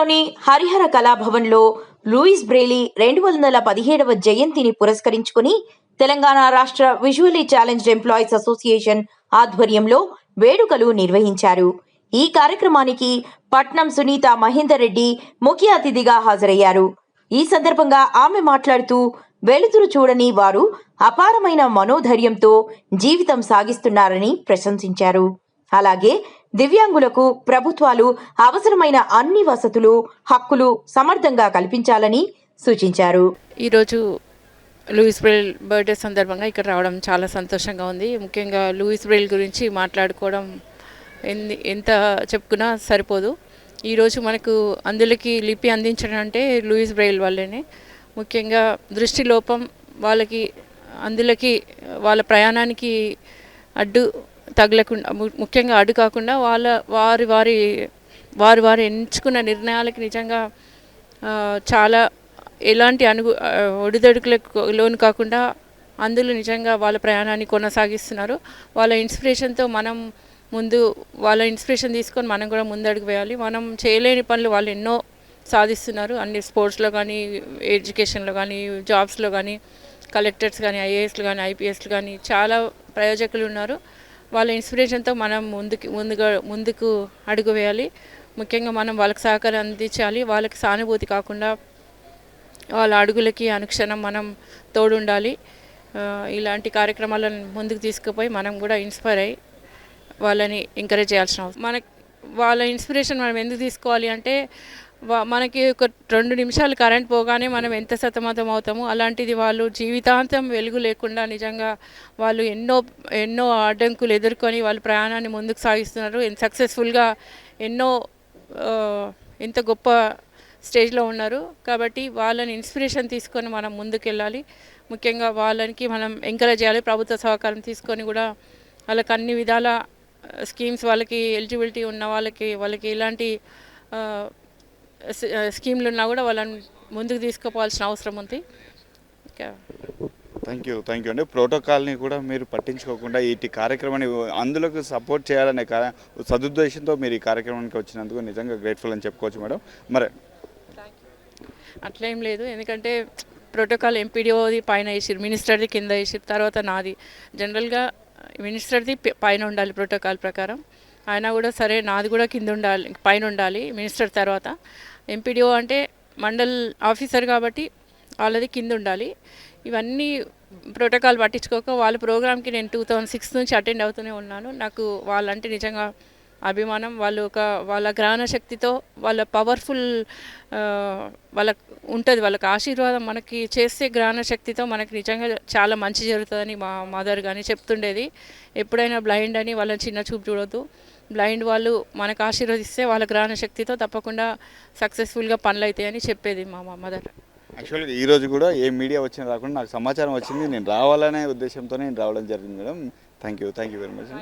నగర్లోని Harihara కళాభవన్లో Louis Braille రెండు వందల పదిహేడవ జయంతిని పురస్కరించుకుని తెలంగాణ రాష్ట్ర విజువలీ ఛాలెంజ్డ్ ఎంప్లాయీస్ అసోసియేషన్ ఆధ్వర్యంలో వేడుకలు నిర్వహించారు. ఈ కార్యక్రమానికి పట్నం సునీత మహేందర్ రెడ్డి ముఖ్య అతిథిగా హాజరయ్యారు. ఈ సందర్భంగా ఆమె మాట్లాడుతూ వెలుతురు చూడని వారు అపారమైన మనోధైర్యంతో జీవితం సాగిస్తున్నారని ప్రశంసించారు. అలాగే దివ్యాంగులకు ప్రభుత్వాలు అవసరమైన అన్ని వసతులు హక్కులు సమర్థంగా కల్పించాలని సూచించారు. ఈరోజు లూయిస్ బ్రెయిల్ బర్త్డే సందర్భంగా ఇక్కడ రావడం చాలా సంతోషంగా ఉంది. ముఖ్యంగా లూయిస్ బ్రెయిల్ గురించి మాట్లాడుకోవడం ఎన్ని ఎంత చెప్పుకున్నా సరిపోదు. ఈరోజు మనకు అందులోకి లిపి అందించడం అంటే లూయిస్ బ్రెయిల్ వల్లనే ముఖ్యంగా దృష్టి లోపం వాళ్ళకి అందులోకి వాళ్ళ ప్రయాణానికి అడ్డు తగలకుండా ము- ముఖ్యంగా అడ్డు కాకుండా వాళ్ళ వారి వారి వారి వారు ఎంచుకున్న నిర్ణయాలకి నిజంగా చాలా ఎలాంటి అనుగు ఒడిదొడుకులకు లోను కాకుండా అందులో నిజంగా వాళ్ళ ప్రయాణాన్ని కొనసాగిస్తున్నారు. వాళ్ళ ఇన్స్పిరేషన్తో మనం ముందు వాళ్ళ ఇన్స్పిరేషన్ తీసుకొని మనం కూడా ముందడుగు వేయాలి. మనం చేయలేని పనులు వాళ్ళు ఎన్నో సాధిస్తున్నారు. అన్ని స్పోర్ట్స్లో కానీ ఎడ్యుకేషన్లో కానీ జాబ్స్లో కానీ కలెక్టర్స్ కానీ ఐఏఎస్లు కానీ ఐపీఎస్లు కానీ చాలా ప్రయోజకులు ఉన్నారు. వాళ్ళ ఇన్స్పిరేషన్తో మనం ముందుకు ముందుగా ముందుకు అడుగు వేయాలి. ముఖ్యంగా మనం వాళ్ళకి సహకారం అందించాలి. వాళ్ళకి సానుభూతి కాకుండా వాళ్ళ అడుగులకి అనుక్షణం మనం తోడుండాలి. ఇలాంటి కార్యక్రమాలను ముందుకు తీసుకుపోయి మనం కూడా ఇన్స్పైర్ అయ్యి వాళ్ళని ఎంకరేజ్ చేయాల్సిన అవసరం. మనకి వాళ్ళ ఇన్స్పిరేషన్ మనం ఎందుకు తీసుకోవాలి అంటే మనకి ఒక రెండు నిమిషాలు కరెంట్ పోగానే మనం ఎంత సతమతం అవుతామో అలాంటిది వాళ్ళు జీవితాంతం వెలుగు లేకుండా నిజంగా వాళ్ళు ఎన్నో ఎన్నో అడ్డంకులు ఎదుర్కొని వాళ్ళ ప్రయాణాన్ని ముందుకు సాగిస్తున్నారు. సక్సెస్ఫుల్గా ఎన్నో ఎంత గొప్ప స్టేజ్లో ఉన్నారు. కాబట్టి వాళ్ళని ఇన్స్పిరేషన్ తీసుకొని మనం ముందుకెళ్ళాలి. ముఖ్యంగా వాళ్ళకి మనం ఎంకరేజ్ చేయాలి ప్రభుత్వ సహకారం తీసుకొని కూడా వాళ్ళకి అన్ని విధాల స్కీమ్స్ వాళ్ళకి ఎలిజిబిలిటీ ఉన్న వాళ్ళకి వాళ్ళకి ఎలాంటి స్కీమ్లు ఉన్నా కూడా వాళ్ళని ముందుకు తీసుకుపోవాల్సిన అవసరం ఉంది. థ్యాంక్ యూ థ్యాంక్ యూ అండి ప్రోటోకాల్ని కూడా మీరు పట్టించుకోకుండా ఇటు కార్యక్రమాన్ని అందులోకి సపోర్ట్ చేయాలనే సదుద్దేశంతో మీరు ఈ కార్యక్రమానికి వచ్చినందుకు నిజంగా గ్రేట్ఫుల్ అని చెప్పుకోవచ్చు మేడం. మరి అట్లేం లేదు. ఎందుకంటే ప్రోటోకాల్ ఎంపీడీఓది పైన వేసిరు మినిస్టర్ది కింద వేసిరు తర్వాత నాది. జనరల్గా మినిస్టర్ది పైన ఉండాలి ప్రోటోకాల్ ప్రకారం. ఆయన కూడా సరే నాది కూడా కింద ఉండాలి పైన ఉండాలి మినిస్టర్ తర్వాత. ఎంపీడీఓ అంటే మండల్ ఆఫీసర్ కాబట్టి వాళ్ళది కింద ఉండాలి. ఇవన్నీ ప్రోటోకాల్ పట్టించుకోక వాళ్ళ ప్రోగ్రామ్కి నేను టూ థౌజండ్ సిక్స్ నుంచి అటెండ్ అవుతూనే ఉన్నాను. నాకు వాళ్ళంటే నిజంగా అభిమానం వాళ్ళు ఒక వాళ్ళ గ్రహణ శక్తితో వాళ్ళ పవర్ఫుల్ వాళ్ళ ఉంటుంది వాళ్ళకి ఆశీర్వాదం మనకి చేసే గ్రహణ శక్తితో మనకి నిజంగా చాలా మంచి జరుగుతుందని మా మదర్ కానీ చెప్తుండేది. ఎప్పుడైనా బ్లైండ్ అని వాళ్ళని చిన్న చూపు చూడొద్దు. బ్లైండ్ వాళ్ళు మనకు ఆశీర్వదిస్తే వాళ్ళ గ్రహణ శక్తితో తప్పకుండా సక్సెస్ఫుల్గా పనులు అవుతాయని చెప్పేది మా మదర్. యాక్చువల్గా ఈరోజు కూడా ఏ మీడియా వచ్చినా రాకుండా నాకు సమాచారం వచ్చింది. నేను రావాలనే ఉద్దేశంతో నేను రావడం జరిగింది madam. Thank you thank you very much